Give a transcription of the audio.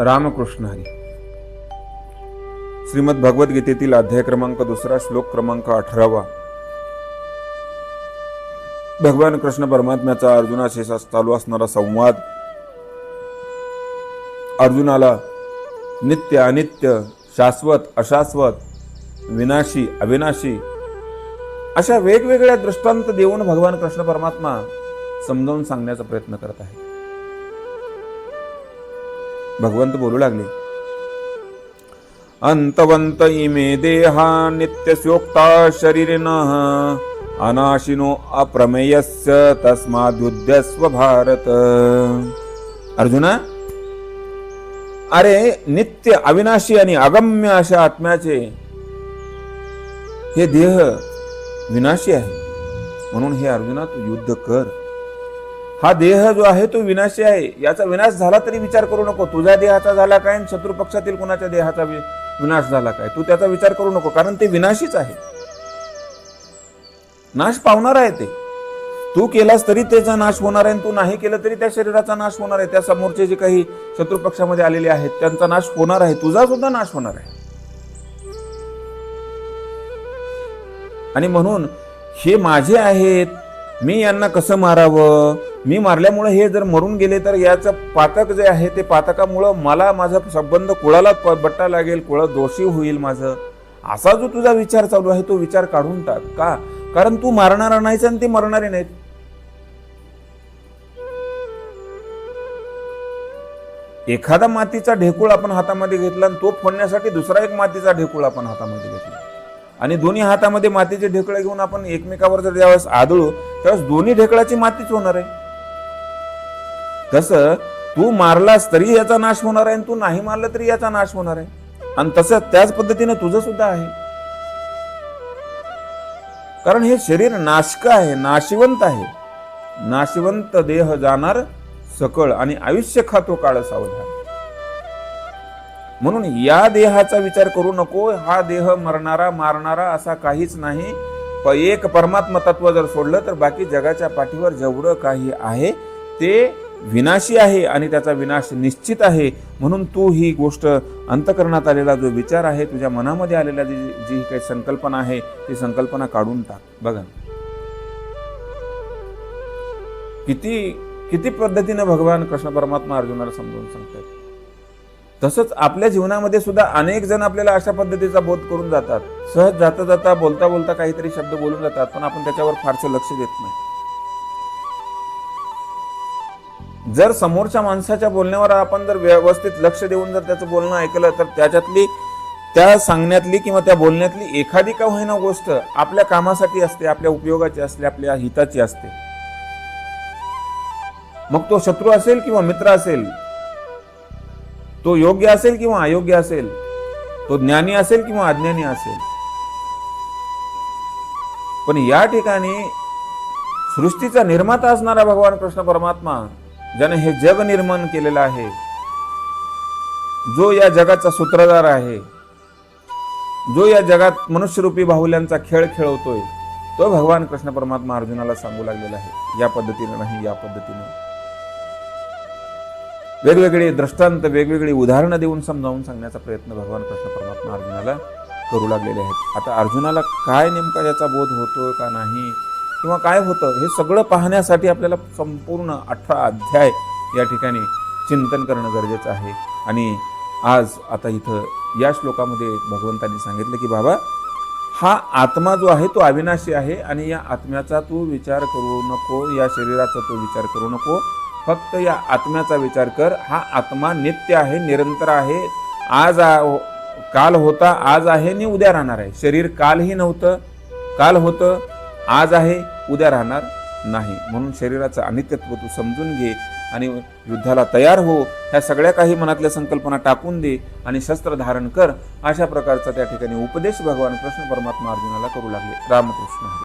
रामकृष्ण हरी. श्रीमद भगवद्गीतेतील अध्याय क्रमांक दुसरा श्लोक क्रमांक अठरावा. भगवान कृष्ण परमात्म्याचा अर्जुनाशी चालू असणारा संवाद. अर्जुनाला नित्य अनित्य शाश्वत अशाश्वत विनाशी अविनाशी अशा वेगवेगळ्या दृष्टांत देऊन भगवान कृष्ण परमात्मा समजावून सांगण्याचा प्रयत्न करत आहे. भगवंत बोलू लागले. अंतवंत इमे देहा नित्यस्योक्ता शरीरिन अनाशिनो अप्रमेयस्य तस्माद्युद्यस्व भारत. अर्जुना अरे नित्य अविनाशी आणि अगम्य अशा आत्म्याचे हे देह विनाशी आहे. म्हणून हे अर्जुना तू युद्ध कर. हा देह जो आहे तो विनाशी आहे. याचा विनाश झाला तरी विचार करू नको. तुझ्या देहाचा झाला काय आणि शत्रू पक्षातील कोणाच्या देहाचा विनाश झाला काय? तू त्याचा विचार करू नको कारण ते विनाशीच आहे. नाश पावणार आहे ते. तू केलास तरी त्याचा नाश होणार आहे आणि तू नाही केलं तरी त्या शरीराचा नाश होणार आहे. त्या समोरचे जे काही शत्रू पक्षामध्ये आलेले आहेत त्यांचा नाश होणार आहे. तुझा सुद्धा नाश होणार आहे. आणि म्हणून हे माझे आहेत मी यांना कसं मारावं? मी मारल्यामुळं हे जर मरून गेले तर याचं पातक जे आहे ते पातकामुळं मला माझा संबंध कुळाला प- बट्टा लागेल कुळा दोषी होईल माझं. असा जो तुझा विचार चालू आहे तो विचार काढून टाक. का? कारण तू मारणारा नाहीस आणि ते मरणारे नाहीत. एखादा मातीचा ढेकूळ आपण हातामध्ये घेतला आणि तो फोडण्यासाठी दुसरा एक मातीचा ढेकूळ आपण हातामध्ये घेतला. आणि दोन्ही हातामध्ये मातीचे ढेकळे घेऊन आपण एकमेकावर जर ज्यावेळेस आदळू त्यावेळेस दोन्ही ढेकळाची मातीच होणार आहे. तसं तू मारलास तरी याचा नाश होणार आहे आणि तू नाही मारलं तरी याचा नाश होणार आहे. आणि तसं त्याच पद्धतीने तुझं सुद्धा आहे. कारण हे शरीर नाशक आहे नाशिवंत आहे. नाशिवंत देह जाणार सकळ आणि आयुष्य खातो काळ सावधान म्हणून या देहाचा विचार करू नको हा देह मरणारा मारणारा असा काहीच नाही. एक परमात्म तत्व जर सोडलं तर बाकी जगाच्या पाठीवर जेवढं काही आहे ते विनाशी आहे आणि त्याचा विनाश निश्चित आहे म्हणून तू ही गोष्ट अंतकरणात आलेला जो विचार आहे तुझ्या मनामध्ये आलेला जी जी काही संकल्पना आहे ती संकल्पना काढून टाक. बघा. किती किती पद्धतीने भगवान कृष्ण परमात्मा अर्जुनाला समजावून सांगतात. तसंच आपल्या जीवनामध्ये सुद्धा अनेक जण आपल्याला अशा पद्धतीचा बोध करून जातात. सहज जाता जाता बोलता बोलता काहीतरी शब्द बोलून जातात पण आपण त्याच्यावर फारसं लक्ष देत नाही. जर समोरच्या माणसाच्या बोलण्यावर आपण जर व्यवस्थित लक्ष देऊन जर त्याचं बोलणं ऐकलं तर त्याच्यातली त्या सांगण्यातली किंवा त्या बोलण्यातली एखादी का होईना गोष्ट आपल्या कामासाठी असते आपल्या उपयोगाची असते आपल्या हिताची असते. मग तो शत्रू असेल किंवा मित्र असेल तो योग्य असेल किंवा अयोग्य असेल तो ज्ञानी असेल किंवा अज्ञानी असेल. पण या ठिकाणी सृष्टीचा निर्माता असणारा भगवान कृष्ण परमात्मा ज्याने हे जग निर्माण केलेलं आहे जो या जगाचा सूत्रधार आहे जो या जगात मनुष्यरूपी बाहुल्यांचा खेळ खेळवतोय तो भगवान कृष्ण परमात्मा अर्जुनाला सांगू लागलेला आहे. या पद्धतीने नाही या पद्धतीनं. वेगवेगळे दृष्टांत वेगवेगळी उदाहरणं देऊन समजावून सांगण्याचा प्रयत्न भगवान कृष्ण परमात्मा अर्जुनाला करू लागलेले आहेत. आता अर्जुनाला काय नेमका याचा बोध होतोय का नाही किंवा काय होतं हे सगळं पाहण्यासाठी आपल्याला संपूर्ण अठरा अध्याय या ठिकाणी चिंतन करणं गरजेचं आहे. आणि आज आता इथं या श्लोकामध्ये भगवंतांनी सांगितलं की बाबा हा आत्मा जो आहे तो अविनाशी आहे आणि या आत्म्याचा तू विचार करू नको या शरीराचा तू विचार करू नको. फक्त या आत्म्याचा विचार कर. हा आत्मा नित्य आहे निरंतर आहे. आज आ- हो, काल होता आज आहे आणि उद्या राहणार आहे. शरीर कालही नव्हतं काल होतं आज आहे उद्या राहणार नाही. म्हणून शरीराचं अनित्यत्व तू समजून घे आणि युद्धाला तयार हो. ह्या सगळ्या काही मनातल्या संकल्पना टाकून दे आणि शस्त्र धारण कर. अशा प्रकारचा त्या ठिकाणी उपदेश भगवान कृष्ण परमात्मा अर्जुनाला करू लागले. रामकृष्ण